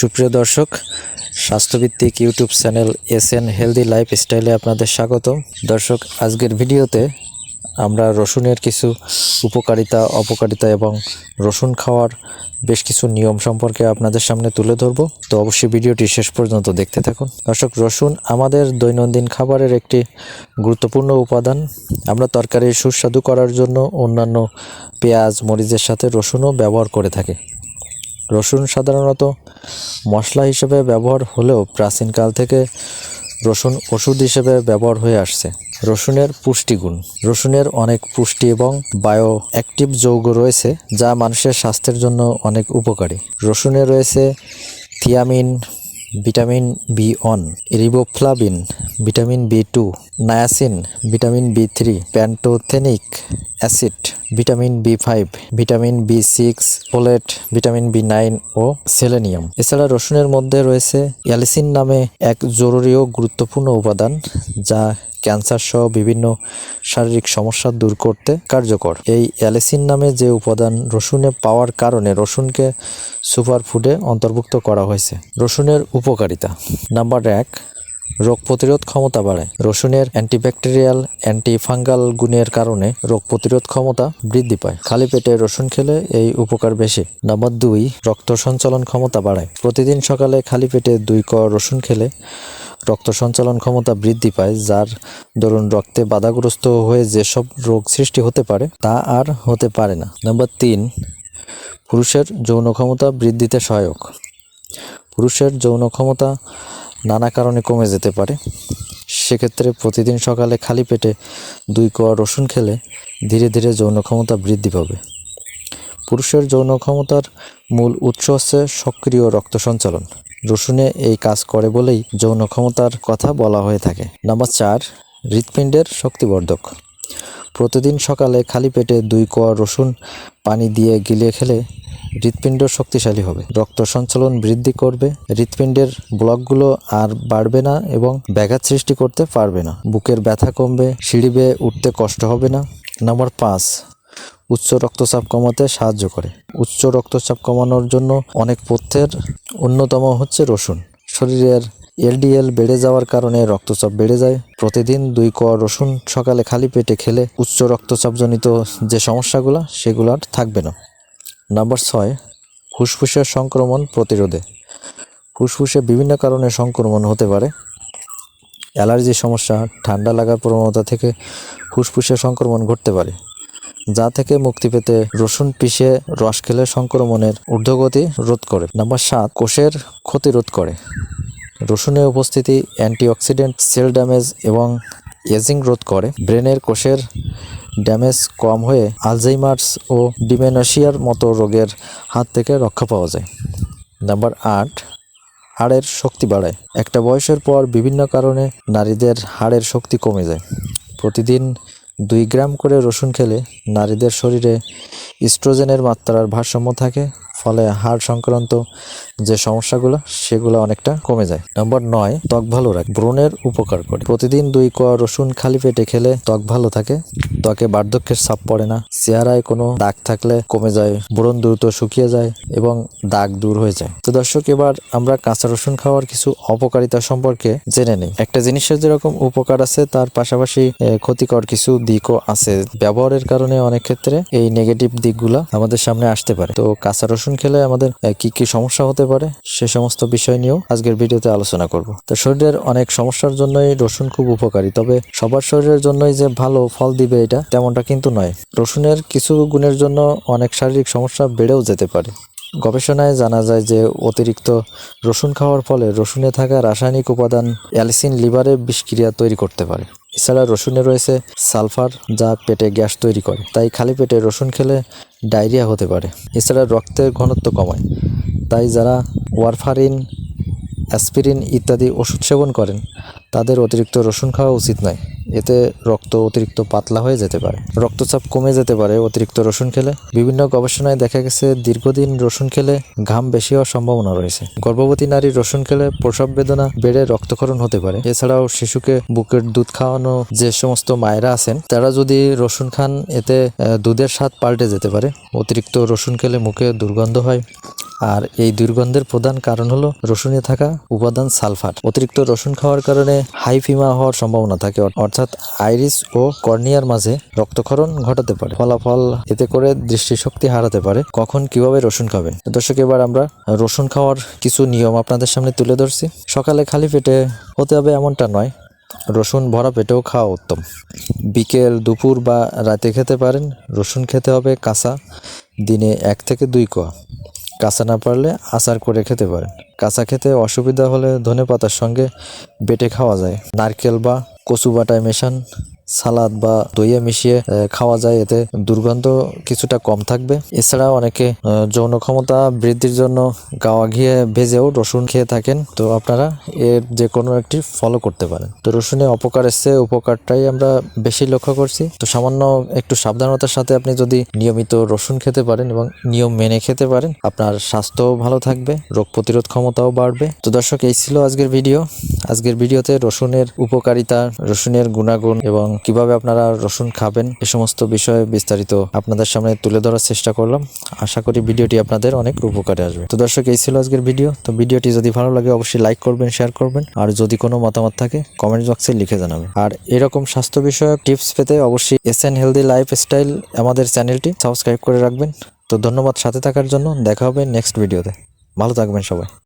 সুপ্রিয় দর্শক, স্বাস্থ্যভিত্তিক YouTube channel S N healthy life স্টাইলে আপনাদের স্বাগত। দর্শক, আজকের ভিডিওতে আমরা রসুনের কিছু উপকারিতা, অপকারিতা এবং রসুন খাওয়ার বেশ কিছু নিয়ম সম্পর্কে আপনাদের সামনে তুলে ধরবো। তো অবশ্যই ভিডিওটি শেষ পর্যন্ত দেখতে থাকুন। দর্শক, রসুন আমাদের দৈনন্দিন খাবারের একটি গুরুত্বপূর্ণ উপাদান। আমরা তরকারি সুস্বাদু করার জন্য অন্যান্য পেঁয়াজ, মরিচের সাথে রসুনও ব্যবহার করে থাকি। রসুন সাধারণত মশলা হিসেবে ব্যবহার হলেও প্রাচীনকাল থেকে রসুন ওষুধ হিসেবে ব্যবহার হয়ে আসছে। রসুনের পুষ্টিগুণ। রসুনের অনেক পুষ্টি এবং বায়ো অ্যাক্টিভ যৌগ রয়েছে, যা মানুষের স্বাস্থ্যের জন্য অনেক উপকারী। রসুনে রয়েছে thiamine vitamin B one riboflavin vitamin B two, niacin, vitamin B three, pantothenic acid, vitamin B five, vitamin B six, folate, vitamin B nine ও সেলেনিয়াম। এছাড়া রসুনের মধ্যে রয়েছে অ্যালিসিন নামে এক জরুরি ও গুরুত্বপূর্ণ উপাদান, যা ক্যান্সার সহ বিভিন্ন শারীরিক সমস্যা দূর করতে কার্যকর। এই অ্যালেসিন নামে যে উপাদান রসুনে পাওয়ার কারণে রসুনকে সুপারফুডে অন্তর্ভুক্ত করা হয়েছে। রসুনের উপকারিতা। নাম্বার এক রোগ প্রতিরোধ ক্ষমতা বাড়ায় রসুনের অ্যান্টিব্যাকটেরিয়াল অ্যান্টিফাঙ্গাল গুণের কারণে রোগ প্রতিরোধ ক্ষমতা বৃদ্ধি পায়। খালি পেটে রসুন খেলে এই উপকার বেশি। নাম্বার দুই, রক্ত সঞ্চালন ক্ষমতা বাড়ায় প্রতিদিন সকালে খালি পেটে দুই ক রসুন খেলে রক্ত সঞ্চালন ক্ষমতা বৃদ্ধি পায়, যার দরুন রক্তে বাধাগ্রস্ত হয়ে যেসব রোগ সৃষ্টি হতে পারে, তা আর হতে পারে না। নাম্বার তিন, পুরুষের যৌন ক্ষমতা বৃদ্ধিতে সহায়ক। পুরুষের যৌন ক্ষমতা নানা কারণে কমে যেতে পারে। সেক্ষেত্রে প্রতিদিন সকালে খালি পেটে দুই কোয়া রসুন খেলে ধীরে ধীরে যৌন ক্ষমতা বৃদ্ধি পাবে। পুরুষের যৌন ক্ষমতার মূল উৎস হচ্ছে সক্রিয় রক্ত সঞ্চালন। রসুনে এই কাজ করে বলেই যৌন ক্ষমতার কথা বলা হয়ে থাকে। নাম্বার চার, হৃৎপিণ্ডের শক্তিবর্ধক। প্রতিদিন সকালে খালি পেটে দুই কোয়া রসুন পানি দিয়ে গিলিয়ে খেলে হৃৎপিণ্ড শক্তিশালী হবে। রক্ত সঞ্চালন বৃদ্ধি করবে। হৃৎপিণ্ডের ব্লকগুলো আর বাড়বে না এবং ব্যাঘাত সৃষ্টি করতে পারবে না। বুকের ব্যথা কমবে, সিঁড়ি বেয়ে উঠতে কষ্ট হবে না। নাম্বার পাঁচ, উচ্চ রক্তচাপ কমাতে সাহায্য করে। উচ্চ রক্তচাপ কমানোর জন্য অনেক পথ্যের অন্যতম হচ্ছে রসুন। শরীরের এলডিএল বেড়ে যাওয়ার কারণে রক্তচাপ বেড়ে যায়। প্রতিদিন দুই কোয়া রসুন সকালে খালি পেটে খেলে উচ্চ রক্তচাপজনিত যে সমস্যাগুলো সেগুলো আর থাকবে না। নাম্বার ছয়, ফুসফুসের সংক্রমণ প্রতিরোধে। ফুসফুসে বিভিন্ন কারণে সংক্রমণ হতে পারে। অ্যালার্জি সমস্যা, ঠান্ডা লাগার প্রবণতা থেকে ফুসফুসে সংক্রমণ ঘটতে পারে, যা থেকে মুক্তি পেতে রসুন পিষে রস খেলে সংক্রমণের ঊর্ধ্বগতি রোধ করে। নাম্বার সাত, কোষের ক্ষতি রোধ করে। রসুনের উপস্থিতি অ্যান্টিঅক্সিডেন্ট, সেল ড্যামেজ এবং এজিং রোধ করে। ব্রেনের কোষের ড্যামেজ কম হয়ে আলজাইমার্স ও ডিমেনশিয়ার মতো রোগের হাত থেকে রক্ষা পাওয়া যায়। নাম্বার আট, হাড়ের শক্তি বাড়ায়। একটা বয়সের পর বিভিন্ন কারণে নারীদের হাড়ের শক্তি কমে যায়। প্রতিদিন দুই গ্রাম করে রসুন খেলে নারীদের শরীরে ইস্ট্রোজেনের মাত্রার ভারসাম্য থাকে ফলে হাড় সংক্রান্ত যে সমস্যাগুলো, সেগুলো অনেকটা কমে যায়। নম্বর নয়, ত্বক ভালো রাখে। ব্রণের উপকার করে। প্রতিদিন দুই কোয়া রসুন খালি পেটে খেলে ত্বক ভালো থাকে। ত্বকে বার্ধক্যের ছাপ পড়ে না। চেহারায় কোনো দাগ থাকলে কমে যায় ব্রণ দ্রুত শুকিয়ে যায় এবং দাগ দূর হয়ে যায়। তো দর্শক, এবার আমরা কাঁচা রসুন খাওয়ার কিছু অপকারিতা সম্পর্কে জেনে নিই। একটা জিনিসের যেরকম উপকার আছে, তার পাশাপাশি ক্ষতিকর কিছু দিকও আছে। ব্যবহারের কারণে অনেক ক্ষেত্রে এই নেগেটিভ দিকগুলো আমাদের সামনে আসতে পারে। তো কাঁচা রসুন খেলে আমাদের কি কি সমস্যা হতে পারে সে সমস্ত বিষয় নিয়েও আজকের ভিডিওতে আলোচনা করব। তো শরীরের অনেক সমস্যার জন্যই রসুন খুব উপকারী, তবে সবার শরীরের জন্যই যে ভালো ফল দিবে এটা তেমনটা কিন্তু নয়। রসুনের কিছু গুণের জন্য অনেক শারীরিক সমস্যা বেড়েও যেতে পারে। গবেষণায় জানা যায় যে অতিরিক্ত রসুন খাওয়ার ফলে রসুনে থাকা রাসায়নিক উপাদান অ্যালিসিন লিভারে বিষক্রিয়া তৈরি করতে পারে। এছাড়া রসুনে রয়েছে সালফার যা পেটে গ্যাস তৈরি করে। তাই খালি পেটে রসুন খেলে ডায়রিয়া হতে পারে। এছাড়া রক্তের ঘনত্ব কমায়। তাই যারা ওয়ারফারিন, অ্যাসপিরিন ইত্যাদি ওষুধ সেবন করেন, তাদের অতিরিক্ত রসুন খাওয়া উচিত নয়। এতে রক্ত অতিরিক্ত পাতলা হয়ে যেতে পারে। রক্তচাপ কমে যেতে পারে অতিরিক্ত রসুন খেলে। বিভিন্ন গবেষণায় দেখা গেছে, দীর্ঘদিন রসুন খেলে ঘাম বেশি হওয়ার সম্ভাবনা রয়েছে। গর্ভবতী নারী রসুন খেলে প্রসব বেদনা বেড়ে রক্তক্ষরণ হতে পারে। এছাড়াও শিশুকে বুকের দুধ খাওয়ানো যে সমস্ত মায়েরা আছেন, তারা যদি রসুন খান, এতে দুধের স্বাদ পাল্টে যেতে পারে। অতিরিক্ত রসুন খেলে মুখে দুর্গন্ধ হয়। আর এই দুর্গন্ধের প্রধান কারণ হলো রসুনে থাকা উপাদান সালফার অতিরিক্ত রসুন খাওয়ার কারণে হাইফিমা হওয়ার সম্ভাবনা থাকে অর্থাৎ আইরিস ও কর্নিয়ার মাঝে রক্তক্ষরণ ঘটাতে পারে। ফলাফল এতে করে দৃষ্টিশক্তি হারাতে পারে। কখন কীভাবে রসুন খাবেন দর্শক, এবার আমরা রসুন খাওয়ার কিছু নিয়ম আপনাদের সামনে তুলে ধরছি। সকালে খালি পেটে হতে হবে এমনটা নয়, রসুন ভরা পেটেও খাওয়া উত্তম। বিকেল, দুপুর বা রাতে খেতে পারেন। রসুন খেতে হবে কাঁচা, দিনে এক থেকে দুই কোয়া। কাঁচা না পারলে আচার করে খেতে পারেন। কাঁচা খেতে অসুবিধা হলে ধনে পাতার সঙ্গে বেটে খাওয়া যায়। নারকেল বা কচু বাটায় মেশান। সালাদ বা দইয়ে মিশিয়ে খাওয়া যায়। এতে দুর্গন্ধ কিছুটা কম থাকবে। এছাড়াও অনেকে যৌন ক্ষমতা বৃদ্ধির জন্য গাওয়া ঘিয়ে ভেজেও রসুন খেয়ে থাকেন। তো আপনারা এর যে কোনো একটি ফলো করতে পারেন। তো রসুনে অপকার এসছে, উপকারটাই আমরা বেশি লক্ষ্য করছি। তো সামান্য একটু সাবধানতার সাথে আপনি যদি নিয়মিত রসুন খেতে পারেন এবং নিয়ম মেনে খেতে পারেন, আপনার স্বাস্থ্যও ভালো থাকবে, রোগ প্রতিরোধ ক্ষমতাও বাড়বে। তো দর্শক, এই ছিল আজকের ভিডিও। আজকের ভিডিওতে রসুনের উপকারিতা, রসুনের গুণাগুণ এবং কীভাবে আপনারা রসুন খাবেন, এ সমস্ত বিষয়ে বিস্তারিত আপনাদের সামনে তুলে ধরার চেষ্টা করলাম। আশা করি ভিডিওটি আপনাদের অনেক উপকারে আসবে। তো দর্শক, এই ছিল আজকের ভিডিও। তো ভিডিওটি যদি ভালো লাগে, অবশ্যই লাইক করবেন, শেয়ার করবেন। আর যদি কোনো মতামত থাকে কমেন্ট বক্সে লিখে জানাবেন। আর এরকম স্বাস্থ্য বিষয়ক টিপস পেতে অবশ্যই S N healthy life style আমাদের চ্যানেলটি সাবস্ক্রাইব করে রাখবেন। তো ধন্যবাদ সাথে থাকার জন্য। দেখা হবে নেক্সট ভিডিওতে ভালো থাকবেন সবাই।